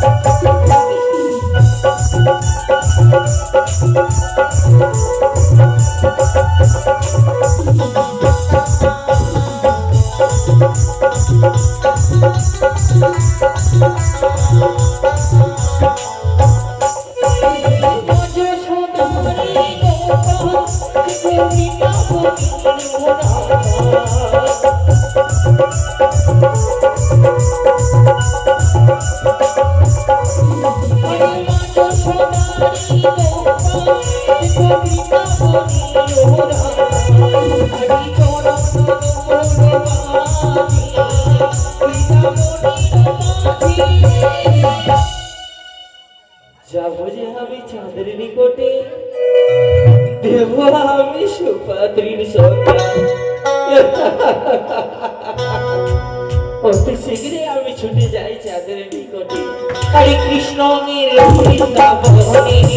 যাব আমি সুপাত্রীর সন্তান অতি শীঘ্রই আমি ছুটে যাই চাঁদের নিকটে হরে কৃষ্ণ নীল বৃন্দাবনে কৃষ্ণ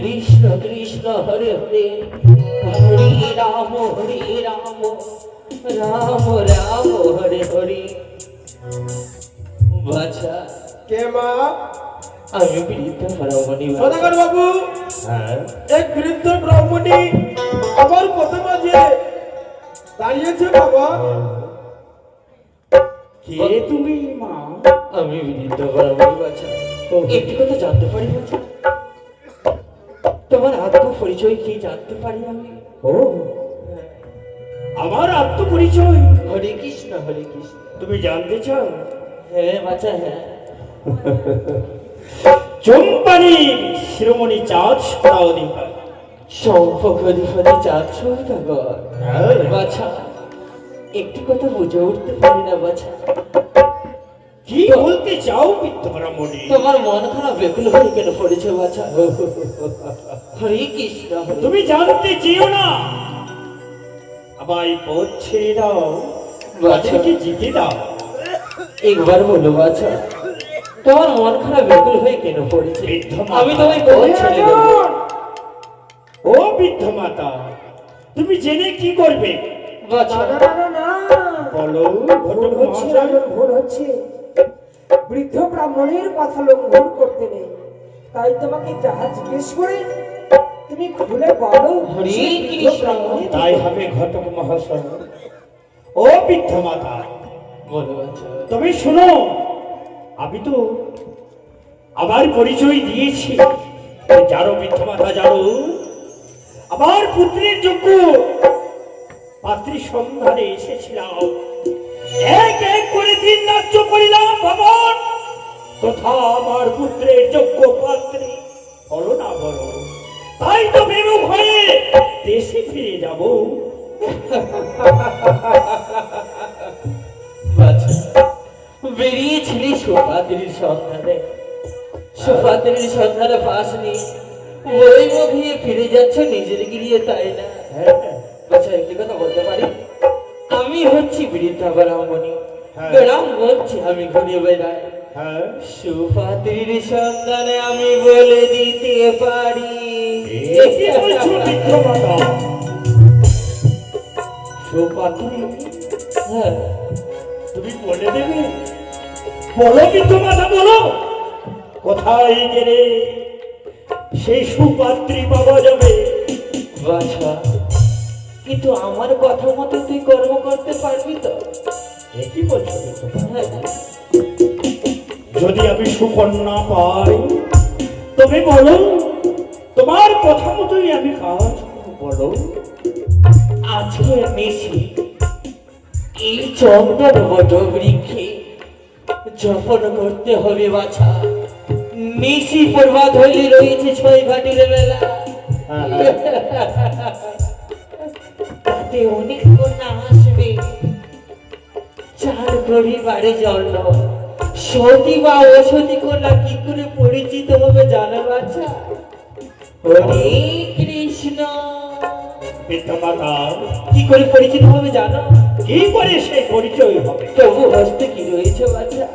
কৃষ্ণ কৃষ্ণ হরে হরে। হরে রাম হরে রাম। রাম রাম হরে হরে। বাছা কে মা? আমি বৃদ্ধ হরমণি সদাগর বাবু। হ্যাঁ। এক বৃদ্ধ ব্রাহ্মণী আবার পথে মাঝে দাঁড়িয়েছে বাবা। কে তুমি মা? আমি বৃদ্ধ হরমণি বাছা একটি কথা জানতে পারি বাছা পরিচয় কি জানতে পারি আমি? ও। আমার আত্মপরিচয়? হরে কৃষ্ণ হরে কৃষ্ণ। তুমি জানতে চাও? হ্যাঁ বাছা হ্যাঁ। চম্পানি শিরোমণি চাঁদ সদা অধিকার। সম্পর্ক অধিপতি চাঁদ সৌদাগর বাছা একটি কথা বুঝে উঠতে পারি না বাছা। কি বলতে চাও তোমার মন খারাপ বেকুল হয়ে কেন পড়েছে বাছা? হরে কৃষ্ণ তুমি জানতে চেয়েও না। আমায় পথ ছেড়ে দাও বাছা। তাদেরকে জিতে দাও। একবার বলো বাছা তোমার মন খারাপ বেকুল হয়ে কেন পড়েছে আমি তোমায় ছেড়ে দেবো। ও বৃদ্ধ মাতা তুমি জেনে কি করবে? বাছা। না না না। বলো ভুল হচ্ছে। ভুল হচ্ছে। বৃদ্ধ ব্রাহ্মণের কথা লঙ্ঘন করতে নেই। তাই তোমাকে যাহা জিজ্ঞেস করে তুমি খুলে বলো। তাই হবে ঘটক মহাশয়। ও বৃদ্ধ মাতা তবে শোনো আমি তো আবার পরিচয় দিয়েছি। যারো বৃদ্ধ মাতা যারো আমার পুত্রের যোগ্য পাত্রী সন্ধানে এসেছিলাম। এক এক করে দিন নাচ্য করিলাম ভবন। তথা আমার পুত্রের যোগ্য পাত্রী বলো না বলো তাই তো বেরো দেশে ফিরে যাব। বেরিয়েছিলি সুপাত্রীর সন্ধানে। সুপাত্রীর সন্ধানে পাসনি ওই মুখিয়ে ফিরে যাচ্ছ নিজের গিরিয়ে তাই না? হ্যাঁ। আচ্ছা একটি কথা বলতে পারি? আমি হচ্ছি বৃদ্ধা ব্রাহ্মণী। হ্যাঁ। গ্রাম হচ্ছে আমি ঘুরে বেড়াই হ্যাঁ সুপাত্রীর আমি বলে দিতে পারি। সুপাত্রী? হ্যাঁ। তুমি বলে দেবে? বলো বৃদ্ধ মাতা বলো। কোথায় গেলে সেই সুপাত্রী পাওয়া যাবে? বাছা। কিন্তু আমার কথা মতো তুই কর্ম করতে পারবি তো? কি বলছো হ্যাঁ। যদি আমি সুকন্যা পাই তবে বলো তোমার কথা মতোই আমি কাজ বলো। আজকে এই চন্দন বট বৃক্ষে জপন করতে হবে বাছা। নিশি প্রভাত হইলে রয়েছে ছয় ঘাটির বেলা। তাতে অনেক কন্যা আসবে। চার পরিবারে জন্ম। সতী বা অসতী কন্যা কি করে পরিচিত হবে জানো বাছা? হরে কৃষ্ণ। কি করে পরিচিত হবে জানো? কি করে সে পরিচয় হবে? তবু হস্তে কি রয়েছে বাচ্চা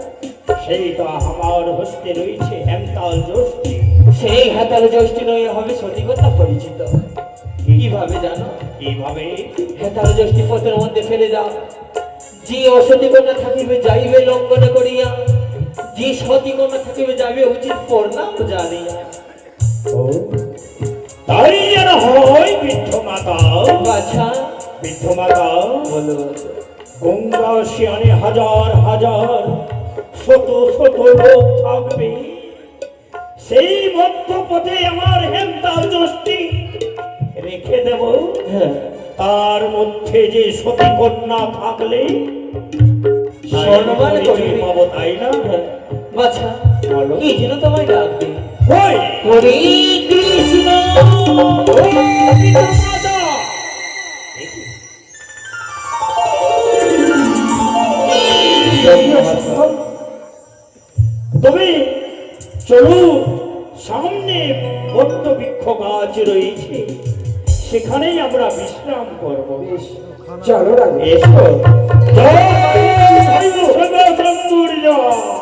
সেই তো আমার হস্তে রয়েছে হেমতাল জ্যোষ্ঠী। সেই হাতার জ্যৈষ্ঠী নয় হবে সঠিকতা পরিচিত। কীভাবে জানো? কীভাবে? হেতার জ্যৈষ্ঠী পথের মধ্যে ফেলে দাও। যে অসতী কন্যা থাকিবে যাইবে লঙ্ঘন করিয়া। যে সতী কন্যা থাকিবে যাবে উচিত প্রণাম জানিয়া। ও তাই যেন হয় বৃদ্ধমাতা বাছা বৃদ্ধমাতা বলো বলো। গঙ্গা শিয়ানে হাজার হাজার শত শত লোক থাকবে। সেই মধ্যপথে আমার হেমতাল হ্যাঁ তার মধ্যে যে সতী কন্যা থাকলে তাই সম্মান পরিচয় পাবো তাই না। বাছা বলো। কি যেন তোমায় ডাকবে কই? কৃষ্ণ ও পিতামাতা! তবে চলো সামনে বদ্ধ বৃক্ষ গাছ রয়েছে সেখানেই আমরা বিশ্রাম করব। চলো এসো। জয় শম্ভুর জয়